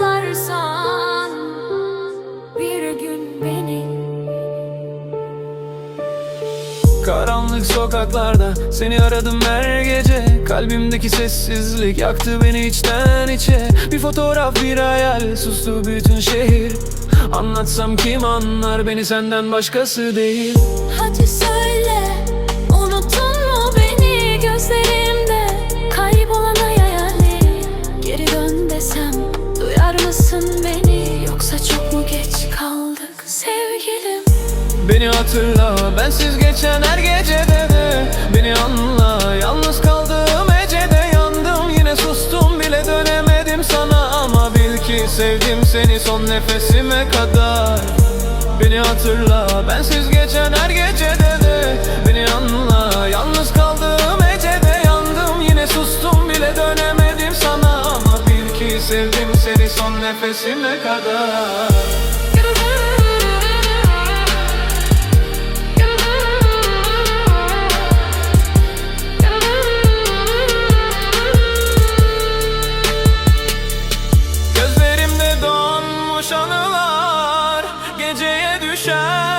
Hatırlarsan bir gün beni. Karanlık sokaklarda seni aradım her gece. Kalbimdeki sessizlik yaktı beni içten içe. Bir fotoğraf bir hayal sustu bütün şehir. Anlatsam kim anlar beni senden başkası değil. Hadi söyle desem Duyar mısın beni? Yoksa çok mu geç kaldık sevgilim? Beni hatırla bensiz geçen her gecede de Beni anla yalnız kaldığım ecede yandım. Yine sustum bile dönemedim sana. Ama bil ki sevdim seni son nefesime kadar. Beni hatırla bensiz geçen her gecede Sevdim seni son nefesime kadar. Gözlerimde donmuş anılar Geceye düşer.